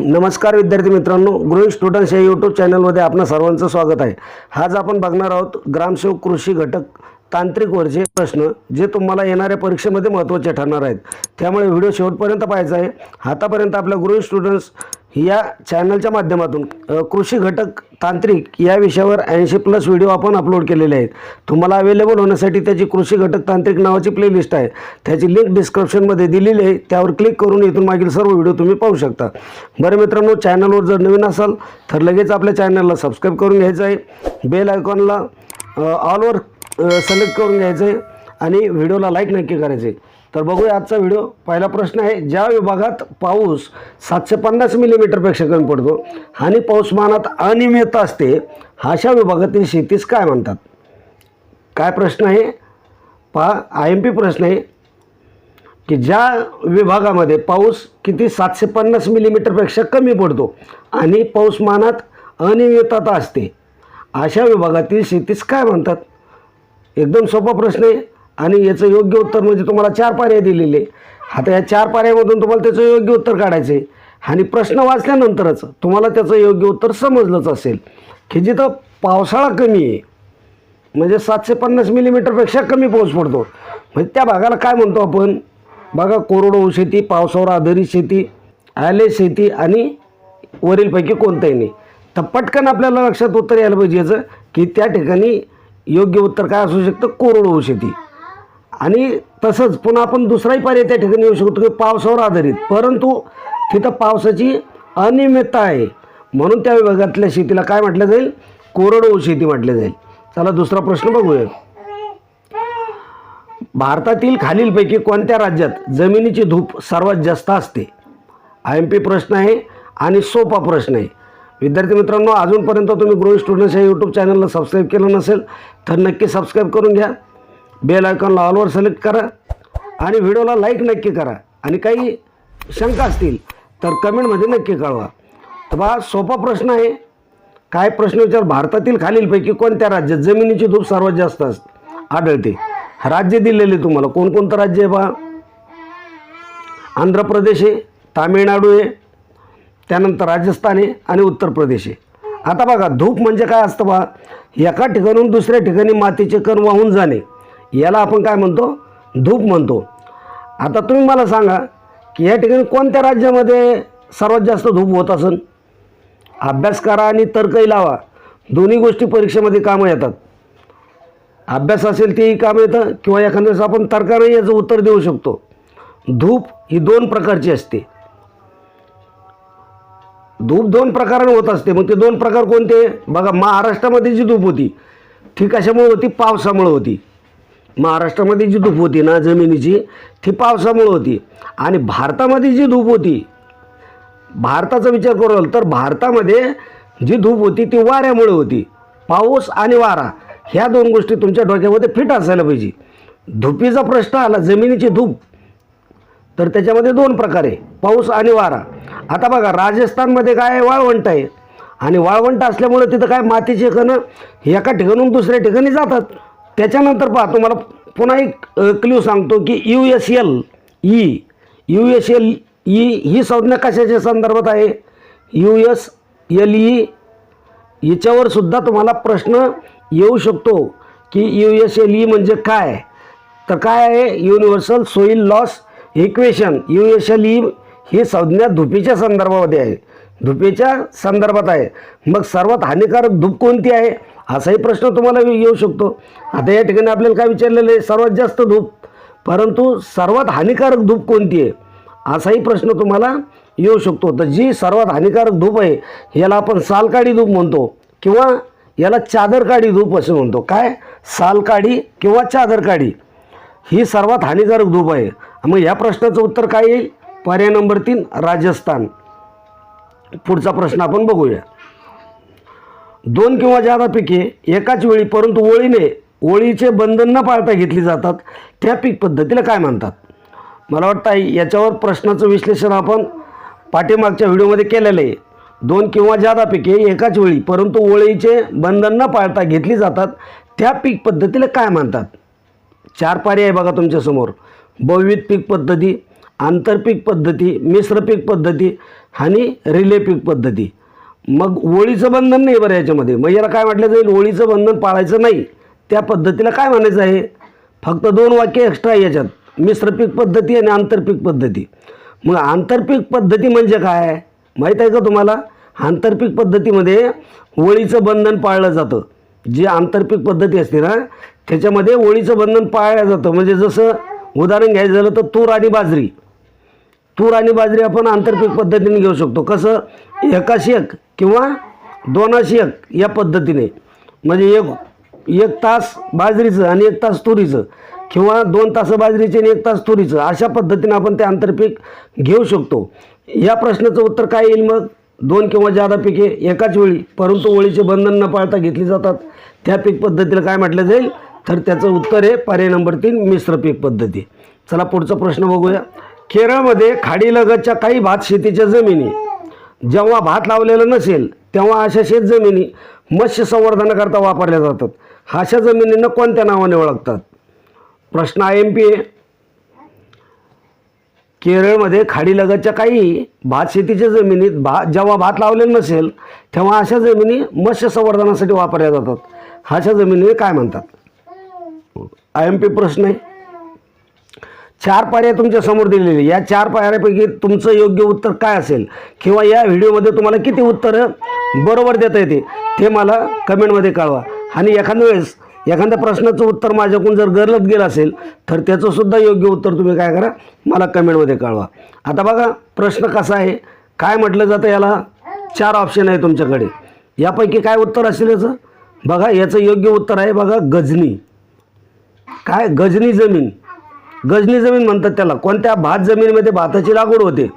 नमस्कार विद्यार्थी मित्रांनो गृह स्टुडंट्स या यूट्यूब चॅनलमध्ये आपणा सर्वांचं स्वागत आहे. आज आपण बघणार आहोत ग्रामसेवक कृषी घटक तांत्रिक वरचे प्रश्न जे तुम्हाला येणाऱ्या परीक्षेमध्ये महत्त्वाचे ठरणार आहेत. त्यामुळे व्हिडिओ शेवटपर्यंत पाहायचा आहे. आतापर्यंत आपल्या गृह स्टुडंट्स या चॅनलच्या माध्यमातून कृषी घटक तांत्रिक या विषयावर ऐंशी प्लस व्हिडिओ आपण अपलोड केलेले आहेत. तुम्हाला अवेलेबल होण्यासाठी त्याची कृषी घटक तांत्रिक नावाची प्लेलिस्ट आहे. त्याची लिंक डिस्क्रिप्शनमध्ये दिलेली आहे. त्यावर क्लिक करून इथून मागील सर्व व्हिडिओ तुम्ही पाहू शकता. बरं मित्रांनो चॅनलवर जर नवीन असाल तर लगेच आपल्या चॅनलला सबस्क्राईब करून घ्यायचं आहे. बेल आयकॉनला ऑलवर सिलेक्ट करून घ्यायचं आहे. आणि व्हिडिओला लाईक नक्की करायचे तर बघूया आजचा व्हिडिओ. पहिला प्रश्न आहे ज्या विभागात पाऊस सातशे पन्नास मिलीमीटरपेक्षा कमी पडतो आणि पाऊसमानात अनियमितता असते अशा विभागातील शेतीस काय म्हणतात? काय प्रश्न आहे? पहा आय एम पी प्रश्न आहे की ज्या विभागामध्ये पाऊस किती सातशे पन्नास मिलीमीटरपेक्षा कमी पडतो आणि पाऊसमानात अनियमितता असते अशा विभागातील शेतीस काय म्हणतात? एकदम सोपा प्रश्न आहे. आणि याचं योग्य उत्तर म्हणजे तुम्हाला चार पर्याय दिलेले. आता या चार पर्यायामधून तुम्हाला त्याचं योग्य उत्तर काढायचं आहे आणि प्रश्न वाचल्यानंतरच तुम्हाला त्याचं योग्य उत्तर समजलंच असेल. की जिथं पावसाळा कमी आहे म्हणजे सातशे पन्नास मिलीमीटरपेक्षा कमी पाऊस पडतो. म्हणजे त्या भागाला काय म्हणतो आपण? बघा कोरडवाहू शेती पावसावर आधारित शेती आले शेती आणि वरीलपैकी कोणतंही नाही. तर पटकन आपल्याला लक्षात उत्तर यायला पाहिजे याचं की त्या ठिकाणी योग्य उत्तर काय असू शकतं? कोरडवाहू शेती. आणि तसंच पुन्हा आपण दुसराही पर्याय त्या ठिकाणी येऊ शकतो की पावसावर आधारित. परंतु तिथं पावसाची अनियमितता आहे. म्हणून त्या विभागातल्या शेतीला काय म्हटलं जाईल? कोरडवाहू शेती म्हटलं जाईल. चला दुसरा प्रश्न बघूया. भारतातील खालीलपैकी कोणत्या राज्यात जमिनीची धूप सर्वात जास्त असते? आय एम पी प्रश्न आहे आणि सोपा प्रश्न आहे. विद्यार्थी मित्रांनो अजूनपर्यंत तुम्ही गृह स्टुडंट्स या यूट्यूब चॅनलला सबस्क्राईब केलं नसेल तर नक्की सबस्क्राईब करून घ्या. बेल आयकॉनला ऑलवर सिलेक्ट करा आणि व्हिडिओला लाईक नक्की करा. आणि काही शंका असतील तर कमेंटमध्ये नक्की कळवा. तर बा सोपा प्रश्न आहे. काय प्रश्न विचार भारतातील खालीलपैकी कोणत्या राज्यात जमिनीची धूप सर्वात जास्त आढळते? राज्य दिलेले तुम्हाला. कोणकोणतं राज्य आहे बा? आंध्र प्रदेश आहे तामिळनाडू आहे त्यानंतर राजस्थान आहे आणि उत्तर प्रदेश आहे. आता बघा धूप म्हणजे काय असतं बा? एका ठिकाणून दुसऱ्या ठिकाणी मातीचे कण वाहून जाणे. याला आपण काय म्हणतो? धूप म्हणतो. आता तुम्ही मला सांगा की या ठिकाणी कोणत्या राज्यामध्ये सर्वात जास्त धूप होत असेल अभ्यास करा आणि तर्कही लावा. दोन्ही गोष्टी परीक्षेमध्ये कामं येतात. अभ्यास असेल तेही काम येतं किंवा एखाद्या वेळेस आपण तर्काने याचं उत्तर देऊ शकतो. धूप ही दोन प्रकारची असते. धूप दोन प्रकाराने होत असते. मग ते दोन प्रकार कोणते? बघा महाराष्ट्रामध्ये जी धूप होती ती कशामुळे होती पावसामुळे होती. महाराष्ट्रामध्ये जी धूप होती ना जमिनीची ती पावसामुळं होती. आणि भारतामध्ये जी धूप होती भारताचा विचार करू तर भारतामध्ये जी धूप होती ती वाऱ्यामुळे होती. पाऊस आणि वारा ह्या दोन गोष्टी तुमच्या डोक्यामध्ये फिट असायला पाहिजे. धुपीचा प्रश्न आला जमिनीची धूप. तर त्याच्यामध्ये दोन प्रकार आहे पाऊस आणि वारा. आता बघा राजस्थानमध्ये काय आहे वाळवंट आहे? आणि वाळवंट असल्यामुळे तिथं काय मातीचे कणं एका ठिकाणून दुसऱ्या ठिकाणी जातात. त्याच्यानंतर पहा तुम्हाला पुन्हा एक क्ल्यू सांगतो की U S L E U S L E ही संज्ञा कशाच्या संदर्भात आहे? यू एस एल ई याच्यावर सुद्धा तुम्हाला प्रश्न येऊ शकतो की यू एस एल ई म्हणजे काय? तर काय आहे? Universal soil loss equation U S L E ही संज्ञा धुपीच्या संदर्भामध्ये आहे. धुपीच्या संदर्भात आहे. मग सर्वात हानिकारक धूप कोणती आहे? असाही प्रश्न तुम्हाला येऊ शकतो. आता या ठिकाणी आपल्याला काय विचारलेलं आहे? सर्वात जास्त धूप. परंतु सर्वात हानिकारक धूप कोणती आहे? असाही प्रश्न तुम्हाला येऊ शकतो. तर जी सर्वात हानिकारक धूप आहे याला आपण सालकाडी धूप म्हणतो किंवा याला चादरकाडी धूप असं म्हणतो. काय? सालकाडी किंवा चादरकाडी. ही सर्वात हानिकारक धूप आहे. मग या प्रश्नाचं उत्तर काय येईल? पर्याय नंबर तीन राजस्थान. पुढचा प्रश्न आपण बघूया. दोन किंवा जादा पिके एकाच वेळी परंतु ओळीने ओळीचे बंधन न पाळता घेतली जातात त्या पीक पद्धतीला काय म्हणतात? मला वाटतं आहे याच्यावर प्रश्नाचं विश्लेषण आपण पाठीमागच्या व्हिडिओमध्ये केलेलं आहे. दोन किंवा जादा पिके एकाच वेळी परंतु ओळीचे बंधन न पाळता घेतली जातात त्या पीक पद्धतीला काय म्हणतात? चार पर्याय आहे बघा तुमच्यासमोर. बहुविध पीक पद्धती आंतरपीक पद्धती मिश्र पीक पद्धती आणि रिले पीक पद्धती. मग ओळीचं बंधन नाही बरं याच्यामध्ये. मग याला काय म्हटलं जाईल? ओळीचं बंधन पाळायचं नाही. त्या पद्धतीला काय म्हणायचं आहे? फक्त दोन वाक्य एक्स्ट्रा आहे याच्यात. मिश्र पीक पद्धती आणि आंतरपीक पद्धती. मग आंतरपीक पद्धती म्हणजे काय? माहीत आहे का तुम्हाला? आंतरपीक पद्धतीमध्ये ओळीचं बंधन पाळलं जातं. जी आंतरपीक पद्धती असते ना त्याच्यामध्ये ओळीचं बंधन पाळलं जातं. म्हणजे जसं उदाहरण घ्यायचं झालं तर तूर आणि बाजरी. तूर आणि बाजरी आपण आंतरपीक पद्धतीने घेऊ शकतो. कसं? एकाशी एक. किंवा दोनाशी एक या पद्धतीने. म्हणजे एक एक तास बाजरीचं आणि एक तास तुरीचं किंवा दोन तास बाजरीचे आणि एक तास तुरीचं अशा पद्धतीने आपण ते आंतरपीक घेऊ शकतो. या प्रश्नाचं उत्तर काय येईल मग? दोन किंवा जादा पिके एकाच वेळी परंतु ओळीचे बंधन न पाळता घेतली जातात. त्या पीक पद्धतीला काय म्हटलं जाईल? तर त्याचं उत्तर आहे पर्याय नंबर तीन मिश्र पीक पद्धती. चला पुढचा प्रश्न बघूया. केरळमध्ये खाडीलगतच्या काही भात शेतीच्या जमिनी जेव्हा भात लावलेलं नसेल तेव्हा अशा शेतजमिनी मत्स्य संवर्धनाकरता वापरल्या जातात. अशा जमिनींना कोणत्या नावाने ओळखतात? प्रश्न आय एम पी ए. केरळमध्ये खाडीलगतच्या काही भात शेतीच्या जमिनीत भा जेव्हा भात लावलेलं नसेल तेव्हा अशा जमिनी मत्स्य संवर्धनासाठी वापरल्या जातात. अशा जमिनीने काय म्हणतात? आय एम पी प्रश्न आहे. चार पर्याय तुमच्यासमोर दिलेले. या चार पर्यायापैकी तुमचं योग्य उत्तर काय असेल? किंवा या व्हिडिओमध्ये तुम्हाला किती उत्तरं बरोबर देता येते ते मला कमेंटमध्ये कळवा. आणि एखाद्या वेळेस एखाद्या प्रश्नाचं उत्तर माझ्याकडून जर गरलत गेलं असेल तर त्याचंसुद्धा योग्य उत्तर तुम्ही काय करा मला कमेंटमध्ये कळवा. आता बघा प्रश्न कसा आहे? काय म्हटलं जातं याला? चार ऑप्शन आहे तुमच्याकडे. यापैकी काय उत्तर असेल याचं? बघा याचं योग्य उत्तर आहे बघा गजनी. काय? गजनी जमीन. गजनी जमीन म्हणतात त्याला. कोणत्या भात जमिनीमध्ये भाताची लागवड होते?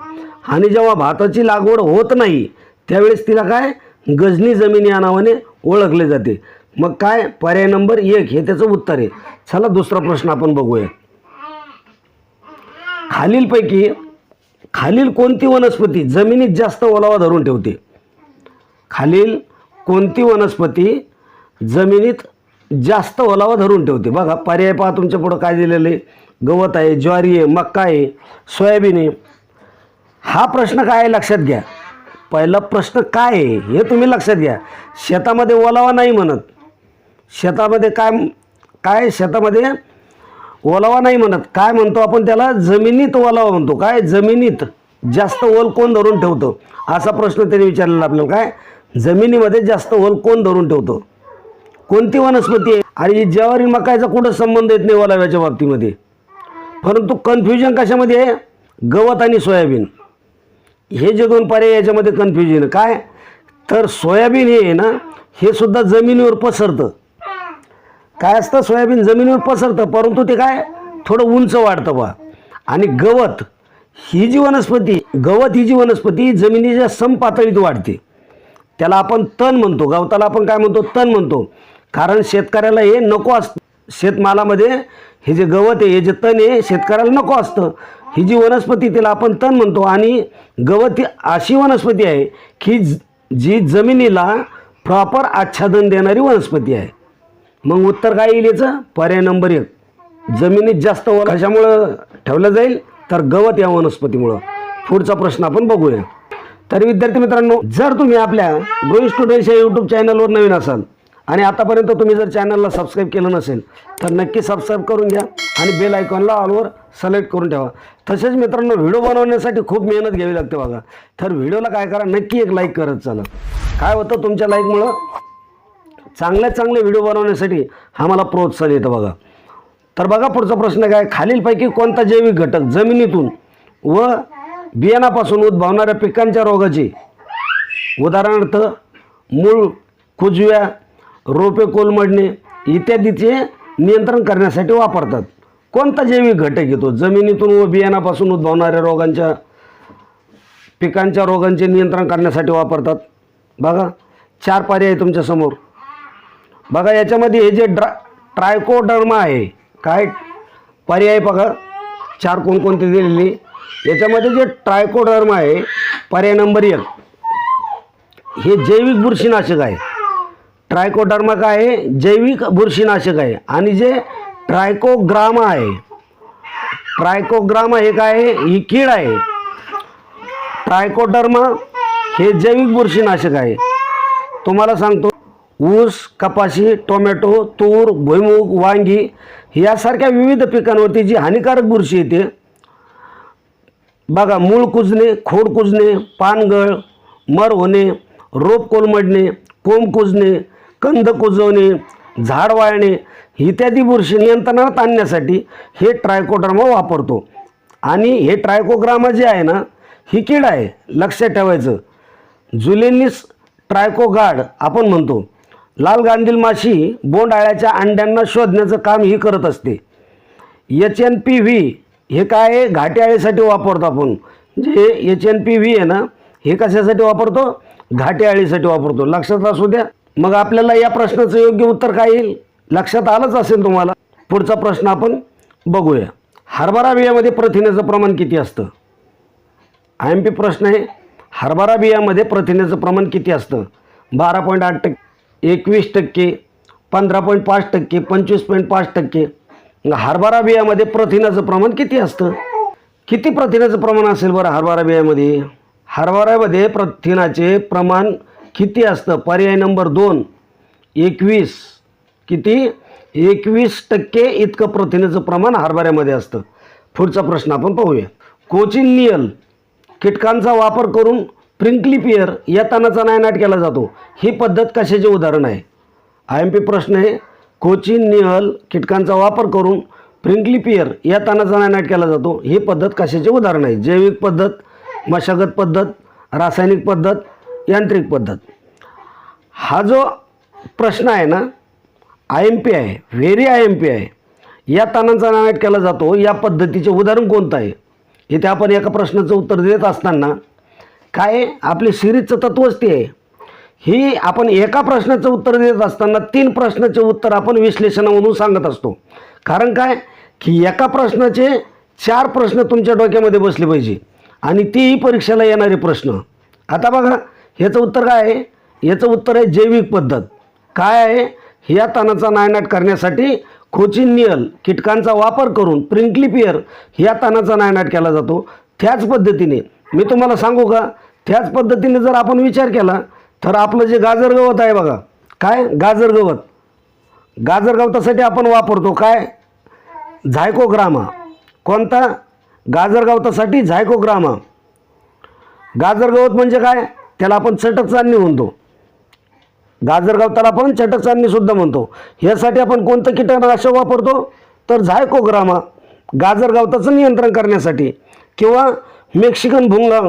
आणि जेव्हा भाताची लागवड होत नाही त्यावेळेस तिला काय? गजनी जमीन या नावाने ओळखले जाते. मग काय? पर्याय नंबर एक हे त्याचं उत्तर आहे. चला दुसरा प्रश्न आपण बघूया. खालीलपैकी खालील कोणती वनस्पती जमिनीत जास्त ओलावा धरून ठेवते? खालील कोणती वनस्पती जमिनीत जास्त ओलावा धरून ठेवते? बघा पर्याय पहा तुमच्या पुढं काय दिलेलं आहे. गवत आहे ज्वारी आहे मक्का आहे सोयाबीन आहे. हा प्रश्न काय आहे लक्षात घ्या. पहिला प्रश्न काय आहे हे तुम्ही लक्षात घ्या. शेतामध्ये ओलावा नाही म्हणत. शेतामध्ये काय काय शेतामध्ये? ओलावा नाही म्हणत. काय म्हणतो आपण त्याला? जमिनीत ओलावा म्हणतो. काय? जमिनीत. जास्त ओल कोण धरून ठेवतो? असा प्रश्न त्यांनी विचारलेला आपल्याला. काय? जमिनीमध्ये जास्त ओल कोण धरून ठेवतो? कोणती वनस्पती आहे? आणि ज्वारी मकायचा कुठं संबंध येत नाही ओलाव्याच्या बाबतीमध्ये? परंतु कन्फ्युजन कशामध्ये आहे? गवत आणि सोयाबीन. हे जे दोन पर्याय याच्यामध्ये कन्फ्युजन काय? तर सोयाबीन हे आहे ना हे सुद्धा जमिनीवर पसरतं. काय असतं? सोयाबीन जमिनीवर पसरतं परंतु ते काय? थोडं उंच वाढतं बा. आणि गवत ही जी वनस्पती गवत ही जी वनस्पती जमिनीच्या समपातळीत वाढते. त्याला आपण तण म्हणतो. गवताला आपण काय म्हणतो? तण म्हणतो. कारण शेतकऱ्याला हे नको असतं. शेतमालामध्ये हे जे गवत आहे हे जे तण आहे शेतकऱ्याला नको असतं. ही जी वनस्पती तिला आपण तण म्हणतो. आणि गवत ही अशी वनस्पती आहे की ज- जी जमिनीला प्रॉपर आच्छादन देणारी वनस्पती आहे. मग उत्तर काय येईल याचं? पर्याय नंबर एक. जमिनीत जास्त वर कशामुळं ठेवलं जाईल? तर गवत या वनस्पतीमुळं. पुढचा प्रश्न आपण बघूया. तर विद्यार्थी मित्रांनो जर तुम्ही आपल्या गोई स्टुडंट्स या यूट्यूब चॅनलवर नवीन असाल आणि आतापर्यंत तुम्ही जर चॅनलला सबस्क्राईब केलं नसेल तर नक्की सबस्क्राईब करून घ्या आणि बेल आयकॉनला ऑलवर सिलेक्ट करून ठेवा. तसेच मित्रांनो व्हिडिओ बनवण्यासाठी खूप मेहनत घ्यावी लागते बघा. तर व्हिडिओला काय करा नक्की एक लाईक करत चला. काय होतं तुमच्या लाईकमुळं चांगल्या चांगले व्हिडिओ बनवण्यासाठी आम्हाला प्रोत्साहन येतं बघा. तर बघा पुढचा प्रश्न काय खालीलपैकी कोणता जैविक घटक जमिनीतून व बियाणापासून उद्भवणाऱ्या पिकांच्या रोगाची उदाहरणार्थ मूळ कुजव्या रोपे कोलमडणे इत्यादीचे नियंत्रण करण्यासाठी वापरतात. कोणता जैविक घटक येतो? जमिनीतून व बियाणापासून उद्भवणाऱ्या रोगांच्या पिकांच्या रोगांचे नियंत्रण करण्यासाठी वापरतात. बघा चार पर्याय तुमच्यासमोर बघा याच्यामध्ये हे जे ड्रा ट्रायकोडर्मा आहे काय पर्याय बघा. चार कोणकोणते दिलेली. याच्यामध्ये जे ट्रायकोडर्मा आहे पर्याय नंबर एक. हे जैविक बुरशीनाशक आहे. ट्रायकोडर्मा काय आहे? जैविक बुरशीनाशक आहे. आणि जे ट्रायकोग्रामा आहे ट्रायकोग्रामा हे काय आहे? ही कीड आहे. ट्रायकोडर्मा हे जैविक बुरशीनाशक आहे. तुम्हाला सांगतो ऊस कपाशी टोमॅटो तूर भुईमूग वांगी यासारख्या विविध पिकांवरती जी हानिकारक बुरशी येते बघा मूळ कुजणे खोड कुजणे पानगळ मर होणे रोप कोलमडणे कोंब कुजणे कंद कुजवणे झाड वाळणे इत्यादी बुरशी नियंत्रणात आणण्यासाठी हे ट्रायकोड्रामा वापरतो. आणि हे ट्रायकोग्रामा जे आहे ना ही कीड आहे लक्षात ठेवायचं. जुलेनिस ट्रायकोगार्ड आपण म्हणतो. लाल गांधील माशी बोंडाळ्याच्या अंड्यांना शोधण्याचं काम ही करत असते. एच एन पी व्ही हे काय आहे? घाटी आळीसाठी वापरतो आपण. जे एच एन पी व्ही आहे ना हे कशासाठी वापरतो? घाटी आळीसाठी वापरतो. लक्षात असू द्या. मग आपल्याला या प्रश्नाचं योग्य उत्तर काय येईल? लक्षात आलंच असेल तुम्हाला? पुढचा प्रश्न आपण बघूया. हरभरा बियामध्ये प्रथिनेचं प्रमाण किती असतं? आय एम पी प्रश्न आहे. हरभरा बियामध्ये प्रथिनेचं प्रमाण किती असतं? बारा पॉईंट आठ टक्के एकवीस टक्के पंधरा पॉईंट पाच टक्के पंचवीस पॉईंट पाच टक्के. मग हरभरा बियामध्ये प्रथिनाचं प्रमाण किती असतं? किती प्रथिनाचं प्रमाण असेल बरं हरभरा बियामध्ये? हरभऱ्यामध्ये प्रथिनाचे प्रमाण किती असतं? पर्याय नंबर दोन एकवीस. किती? एकवीस टक्के इतकं प्रथिनेचं प्रमाण हरभऱ्यामध्ये असतं. पुढचा प्रश्न आपण पाहूया. कोचिनियल कीटकांचा वापर करून प्रिंकलिपियर या तणाचा नायनाट केला जातो. ही पद्धत कशाचे उदाहरण आहे? आय एम पी प्रश्न आहे. कोचिनियल कीटकांचा वापर करून प्रिंकलिपियर या तणाचा नायनाट केला जातो. ही पद्धत कशाचे उदाहरण आहे? जैविक पद्धत मशागत पद्धत रासायनिक पद्धत यांत्रिक पद्धत. हा जो प्रश्न आहे ना आय एम पी आहे व्हेरी आय एम पी आहे. या तानांचा नायनाट केला जातो या पद्धतीचे उदाहरण कोणतं आहे? इथे आपण एका प्रश्नाचं उत्तर देत असताना काय आपली सिरीजचं तत्वच ते आहे. ही आपण एका प्रश्नाचं उत्तर देत असताना तीन प्रश्नाचे उत्तर आपण विश्लेषणामधून सांगत असतो. कारण काय? की एका प्रश्नाचे चार प्रश्न तुमच्या डोक्यामध्ये बसले पाहिजे. आणि तीही परीक्षेला येणारे प्रश्न. आता बघा ह्याचं उत्तर काय आहे? याचं उत्तर आहे जैविक पद्धत. काय आहे? या तानाचा नायनाट करण्यासाठी कोचिनियल कीटकांचा वापर करून प्रिंक्लिपियर या तानाचा नायनाट केला जातो. त्याच पद्धतीने मी तुम्हाला सांगू का? त्याच पद्धतीने जर आपण विचार केला तर आपलं जे गाजर गवत आहे बघा काय? गाजर गवत. गाजर गवतासाठी आपण वापरतो काय? झायकोग्रामा. कोणता? गाजर गवतासाठी झायकोग्रामा. गाजर गवत म्हणजे काय? त्याला आपण चटक चांदणी म्हणतो. गाजर त्याला आपण चटक चांदणीसुद्धा म्हणतो. यासाठी आपण कोणतं कीटकनाशक वापरतो? तर झायकोग्रामा गाजर गवताचं नियंत्रण करण्यासाठी. किंवा मेक्सिकन भुंगा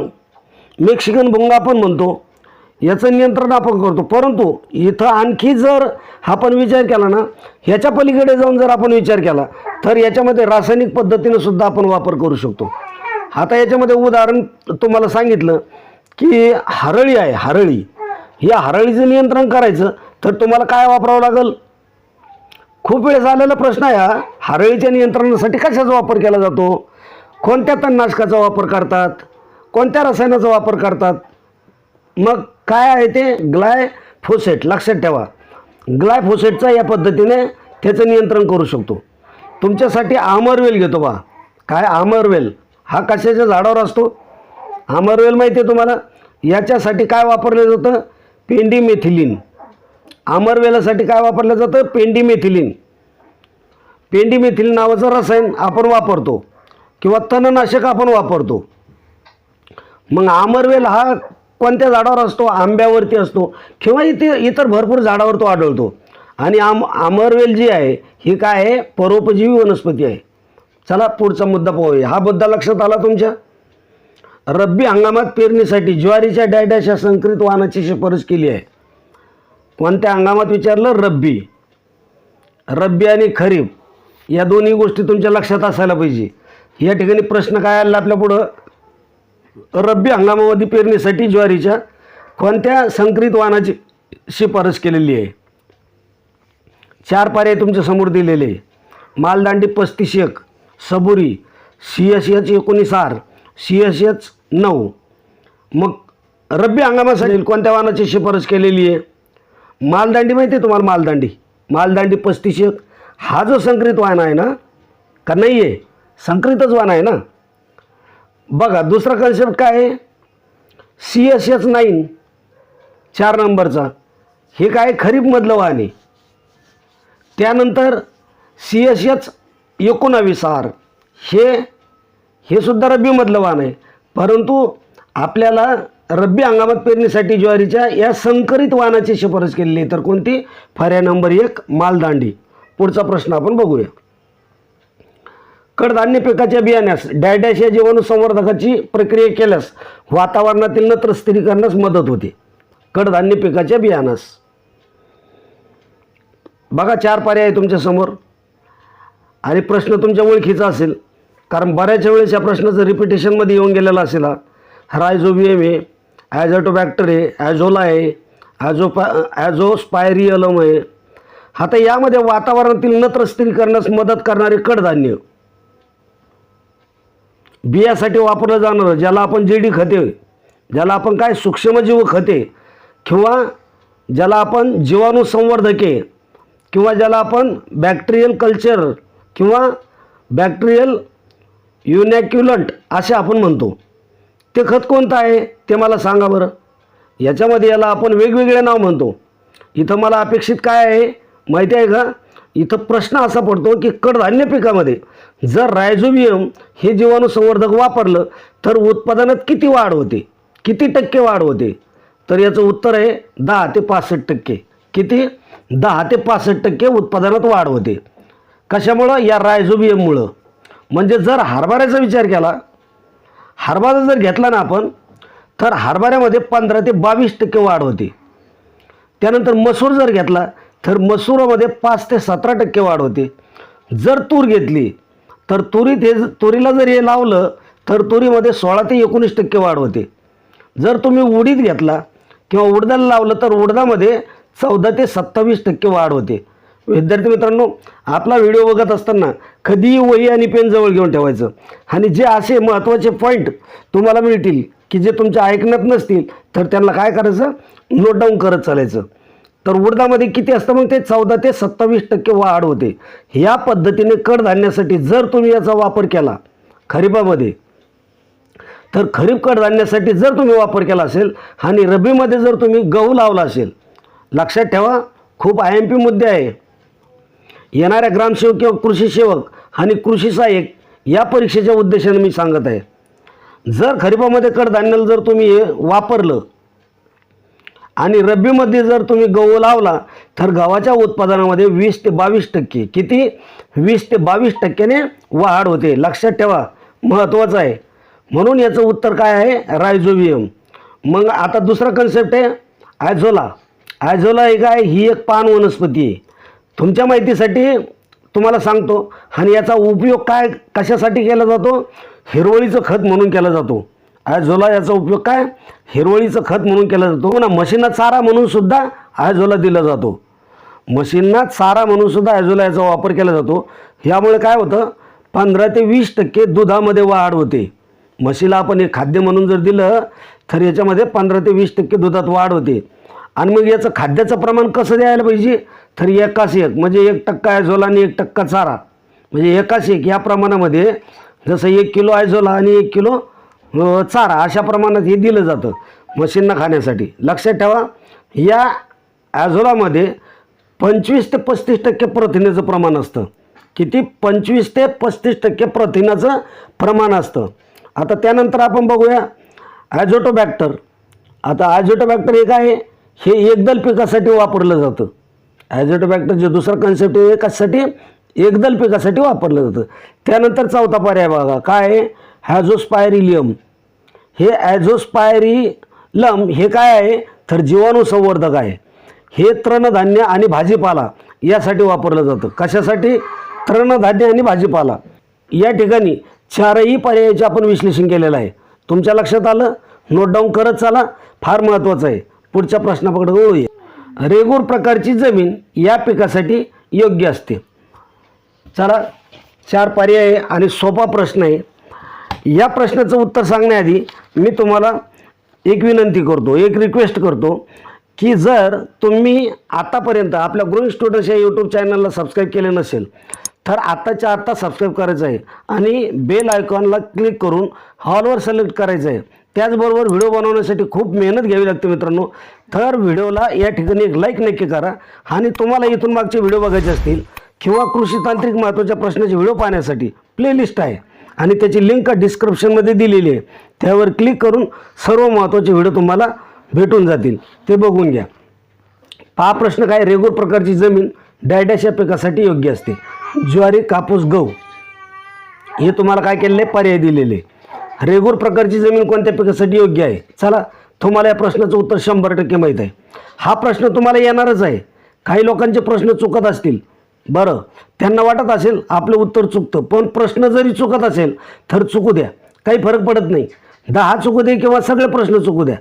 मेक्सिकन भुंगा आपण म्हणतो. याचं नियंत्रण आपण करतो. परंतु इथं आणखी जर आपण विचार केला ना ह्याच्या पलीकडे जाऊन जर आपण विचार केला तर याच्यामध्ये रासायनिक पद्धतीनं सुद्धा आपण वापर करू शकतो. आता याच्यामध्ये उदाहरण तुम्हाला सांगितलं की हरळी आहे हरळी. या हरळीचं नियंत्रण करायचं तर तुम्हाला काय वापरावं लागेल? खूप वेळ झालेला प्रश्न आहे हा हरळीच्या नियंत्रणासाठी कशाचा वापर केला जातो? कोणत्या तणनाशकाचा वापर करतात? कोणत्या रसायनाचा वापर करतात? मग काय आहे ते? ग्लायफोसेट. लक्षात ठेवा. ग्लायफोसेटचा या पद्धतीने त्याचं नियंत्रण करू शकतो. तुमच्यासाठी आमरवेल घेतो बा. काय आमरवेल हा कशाच्या झाडावर असतो? आमरवेल माहिती आहे तुम्हाला? याच्यासाठी काय वापरलं जातं? पेंडीमेथिलीन. आमरवेलासाठी काय वापरलं जातं? पेंडीमेथिलीन. पेंडीमेथिलीन नावाचं रसायन आपण वापरतो. किंवा तणनाशक आपण वापरतो. मग आमरवेल हा कोणत्या झाडावर असतो? आंब्यावरती असतो. किंवा इथे इतर भरपूर झाडावर तो आढळतो. आणि आम आमरवेल जी आहे ही काय आहे? परोपजीवी वनस्पती आहे. चला पुढचा मुद्दा पाहूया. हा मुद्दा लक्षात आला तुमच्या? रब्बी हंगामात पेरणीसाठी ज्वारीच्या डायडॅश या संकरित वाहनाची शिफारस केली आहे. कोणत्या हंगामात विचारलं? रब्बी. रब्बी आणि खरीप या दोन्ही गोष्टी तुमच्या लक्षात असायला पाहिजे. या ठिकाणी प्रश्न काय आला आपल्या पुढं? रब्बी हंगामामध्ये पेरणीसाठी ज्वारीच्या कोणत्या संकरित वाहनाची शिफारस केलेली आहे? चार पर्याय तुमच्यासमोर दिलेले. आहे. मालदांडी पस्तीस एक सबुरी सी एस एच एकोणीस आर सी एस एच नऊ. मग रब्बी हंगामासाठी कोणत्या वाहनाची शिफारस केलेली आहे? मालदांडी माहिती आहे तुम्हाला मालदांडी? मालदांडी पस्तीस एक. हा जो संकरित वाहन आहे ना का नाही आहे? संकरितच वाहन आहे ना? बघा दुसरा कन्सेप्ट काय आहे? सी एस एच नाईन चार नंबरचा. हे काय खरीपमधलं वाहन आहे. त्यानंतर सी एस एच एकोणावीस आर हे हे सुद्धा रब्बीमधलं वाहन आहे. परंतु आपल्याला रब्बी हंगामात पेरणीसाठी ज्वारीच्या या संकरित वाहनाची शिफारस केलेली आहे. तर कोणती? फऱ्या नंबर एक मालदांडी. पुढचा प्रश्न आपण बघूया. कडधान्य पिकाच्या बियाण्यास डॅडॅश या जीवाणू संवर्धकाची प्रक्रिया केल्यास वातावरणातील नत्र स्थिरीकरणास मदत होते. कडधान्य पिकाच्या बियाणास बघा चार पर्याय आहे तुमच्यासमोर. आणि प्रश्न तुमच्या ओळखीचा असेल. कारण बऱ्याच वेळेस या प्रश्नाचं रिपिटेशनमध्ये येऊन गेलेला असेल रायझोबियम आहे ॲझॅटोबॅक्टर आहे ॲझोला आहे ॲझोपा ॲझोस्पायरियलम आहे. आता यामध्ये वातावरणातील नत्र स्थिरीकरणास मदत करणारे कडधान्य. बियासाठी वापरलं जाणारं ज्याला आपण जेडी खते ज्याला आपण काय सूक्ष्मजीव खते किंवा ज्याला आपण जीवाणू संवर्धके किंवा ज्याला आपण बॅक्टेरियल कल्चर किंवा बॅक्टेरियल युनॅक्युलंट असे आपण म्हणतो. ते खत कोणतं आहे? ते मला सांगा बरं. याच्यामध्ये याला आपण वेगवेगळे नाव म्हणतो. इथं मला अपेक्षित काय आहे? माहिती आहे का? इथं प्रश्न असा पडतो की कडधान्य पिकामध्ये जर रायझोबियम हे जीवाणू संवर्धक वापरलं तर उत्पादनात किती वाढ होते? किती टक्के वाढ होते? तर याचं उत्तर आहे दहा ते पासष्ट टक्के. किती? दहा ते पासष्ट टक्के उत्पादनात वाढ होते. कशामुळं? या रायझोबियममुळं. म्हणजे जर हरभऱ्याचा विचार केला हरभरा जर घेतला ना आपण तर हरभऱ्यामध्ये पंधरा ते बावीस टक्के वाढ होते. त्यानंतर मसूर जर घेतला तर मसुरामध्ये पाच ते सतरा टक्के वाढ होते. जर तूर घेतली तर तुरीत हे तुरीला जर हे लावलं तर तुरीमध्ये सोळा ते एकोणीस टक्के वाढ होते. जर तुम्ही उडीद घेतला किंवा उडदाला लावलं तर उडदामध्ये चौदा ते सत्तावीस टक्के वाढ होते. विद्यार्थी मित्रांनो आपला व्हिडिओ बघत असताना कधीही वही आणि पेन जवळ घेऊन ठेवायचं. आणि जे असे महत्त्वाचे पॉईंट तुम्हाला मिळतील की जे तुमच्या ऐकण्यात नसतील तर त्यांना काय करायचं? नोट डाऊन करत चालायचं. तर उडदामध्ये किती असतं मग ते? चौदा ते सत्तावीस टक्के वाढ होते. या पद्धतीने कडधान्यासाठी जर तुम्ही याचा वापर केला खरीपामध्ये तर खरीप कडधान्यासाठी जर तुम्ही वापर केला असेल आणि रब्बीमध्ये जर तुम्ही गहू लावला असेल लक्षात ठेवा खूप आय एम पी मुद्दे आहे. येणाऱ्या ग्रामसेवक किंवा कृषी सेवक आणि कृषी सहाय्यक या परीक्षेच्या उद्देशाने मी सांगत आहे. जर खरीपामध्ये कडधान्याला जर तुम्ही हे वापरलं आणि रब्बीमध्ये जर तुम्ही गहू लावला तर गव्हाच्या उत्पादनामध्ये वीस ते बावीस टक्के किती? वीस ते बावीस टक्क्याने वाढ होते. लक्षात ठेवा महत्त्वाचं आहे. म्हणून याचं उत्तर काय आहे? रायझोबियम. मग आता दुसरा कन्सेप्ट आहे ॲझोला. आयझोला एक आहे ही एक पान वनस्पती आहे. तुमच्या माहितीसाठी तुम्हाला सांगतो आणि याचा उपयोग काय कशासाठी केला जातो? हिरवळीचं खत म्हणून केला जातो. आयझोला याचा उपयोग काय? हिरवळीचं खत म्हणून केला जातो. हो ना म्हशींना चारा म्हणून सुद्धा दिला जातो. म्हशींना चारा म्हणून सुद्धा ॲझोला याचा वापर केला जातो. यामुळे काय होतं? पंधरा ते वीस टक्के दुधामध्ये वाढ होते. म्हशीला आपण हे खाद्य म्हणून जर दिलं तर याच्यामध्ये पंधरा ते वीस टक्के दुधात वाढ होते. आणि मग याचं खाद्याचं प्रमाण कसं द्यायला पाहिजे? तर एकाच एक म्हणजे एक टक्का ॲझोला आणि एक टक्का चारा. म्हणजे एकाच एक या प्रमाणामध्ये जसं एक किलो ॲझोला आणि एक किलो चारा अशा प्रमाणात हे दिलं जातं म्हशींना खाण्यासाठी. लक्षात ठेवा या ॲझोलामध्ये पंचवीस ते पस्तीस टक्के प्रथिनाचं प्रमाण असतं. किती? पंचवीस ते पस्तीस टक्के प्रथिनाचं प्रमाण असतं. आता त्यानंतर आपण बघूया ॲझोटोबॅक्टर. आता ॲझोटोबॅक्टर हे काय आहे हे एकदल पिकासाठी वापरलं जातं. ॲझोटोबॅक्टर जे दुसरा कन्सेप्ट आहे कशासाठी एकदल पिकासाठी वापरलं जातं. त्यानंतर चौथा पर्याय बघा. काय? आहे हॅझोस्पायरिलियम हे ॲझोस्पायरिलम हे काय आहे? तर जीवाणू संवर्धक आहे. हे तृणधान्य आणि भाजीपाला यासाठी वापरलं जातं. कशासाठी? तृणधान्य आणि भाजीपाला. या ठिकाणी चारही पर्यायाचे आपण विश्लेषण केलेलं आहे. तुमच्या लक्षात आलं? नोट डाऊन करत चाला. फार महत्त्वाचं आहे. पुढच्या प्रश्नापकडे वळूया. रेगूर प्रकारची जमीन या पिकासाठी योग्य असते. चला चार पर्याय आहे आणि सोपा प्रश्न आहे. या प्रश्नाचं उत्तर सांगण्याआधी मी तुम्हाला एक विनंती करतो एक रिक्वेस्ट करतो की जर तुम्ही आतापर्यंत आपल्या ग्रोईंग स्टुडंट्स या यूट्यूब चॅनलला सबस्क्राईब केले नसेल तर आत्ताच्या आत्ता सबस्क्राईब करायचं आहे आणि बेल आयकॉनला क्लिक करून हॉलवर सिलेक्ट करायचं आहे. त्याचबरोबर व्हिडिओ बनवण्यासाठी खूप मेहनत घ्यावी लागते मित्रांनो. तर व्हिडिओला या ठिकाणी एक लाईक नक्की करा आणि तुम्हाला इथून मागचे व्हिडिओ बघायचे असतील किंवा कृषी तांत्रिक महत्त्वाच्या प्रश्नाचे व्हिडिओ पाहण्यासाठी प्लेलिस्ट आहे आणि त्याची लिंक डिस्क्रिप्शनमध्ये दिलेली आहे. त्यावर क्लिक करून सर्व महत्त्वाचे व्हिडिओ तुम्हाला भेटून जातील. ते बघून घ्या. हा प्रश्न काय? रेगूर प्रकारची जमीन डायडॅश या पिकासाठी योग्य असते. ज्वारी कापूस गहू हे तुम्हाला काय केलेले? पर्याय दिलेले. रेगूर प्रकारची जमीन कोणत्या पिकासाठी योग्य आहे? चला तुम्हाला या प्रश्नाचं उत्तर शंभर टक्के माहीत आहे. हा प्रश्न तुम्हाला येणारच आहे. काही लोकांचे प्रश्न चुकत असतील. बरं त्यांना वाटत असेल आपलं उत्तर चुकतं पण प्रश्न जरी चुकत असेल तर चुकू द्या. काही फरक पडत नाही. दहा चुकू दे किंवा सगळे प्रश्न चुकू द्या.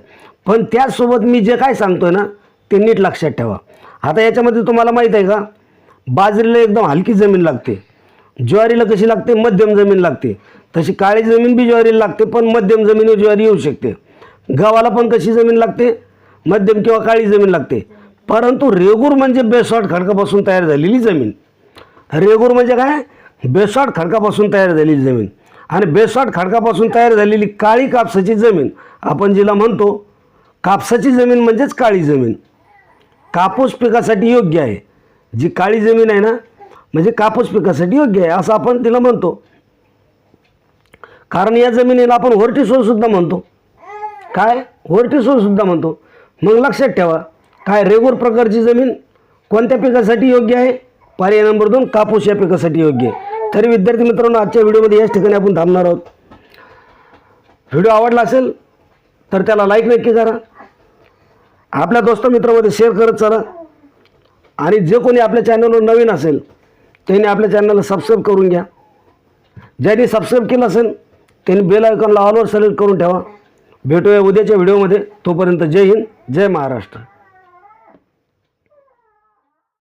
पण त्याचसोबत मी जे काय सांगतोय ना ते नीट लक्षात ठेवा. आता याच्यामध्ये तुम्हाला माहीत आहे का? बाजरीला एकदम हलकी जमीन लागते. ज्वारीला कशी लागते मध्यम जमीन लागते. तशी काळी जमीन बी ज्वारीला लागते पण मध्यम जमिनीवर ज्वारी येऊ शकते. गव्हाला पण कशी जमीन लागते मध्यम किंवा काळी जमीन लागते. परंतु रेगूर म्हणजे बेसॉट खडकापासून तयार झालेली जमीन. रेगूर म्हणजे काय? बेसॉट खडकापासून तयार झालेली जमीन. आणि बेसॉट खडकापासून तयार झालेली काळी कापसाची जमीन आपण जिला म्हणतो कापसाची जमीन म्हणजेच काळी जमीन. कापूस पिकासाठी योग्य आहे. जी काळी जमीन आहे ना म्हणजे कापूस पिकासाठी योग्य आहे असं आपण तिला म्हणतो. कारण या जमिनीला आपण होर्टिसोल सुद्धा म्हणतो. काय? होर्टिसोल सुद्धा म्हणतो. मग लक्षात ठेवा काय रेगूर प्रकारची जमीन कोणत्या पिकासाठी योग्य आहे? पर्याय नंबर दोन कापूस या पिकासाठी योग्य आहे. तरी विद्यार्थी मित्रांनो आजच्या व्हिडिओमध्ये याच ठिकाणी आपण थांबणार आहोत. व्हिडिओ आवडला असेल तर त्याला लाईक नक्की करा. आपल्या दोस्त मित्रामध्ये शेअर करत चला. आणि जे कोणी आपल्या चॅनलवर नवीन असेल त्यांनी आपल्या चॅनलला सबस्क्राईब करून घ्या. ज्यांनी सबस्क्राईब केलं असेल त्यांनी बेल आयकॉनला ऑलवर सिलेक्ट करून ठेवा. भेटूया उद्याच्या व्हिडिओमध्ये तोपर्यंत जय हिंद जय महाराष्ट्र.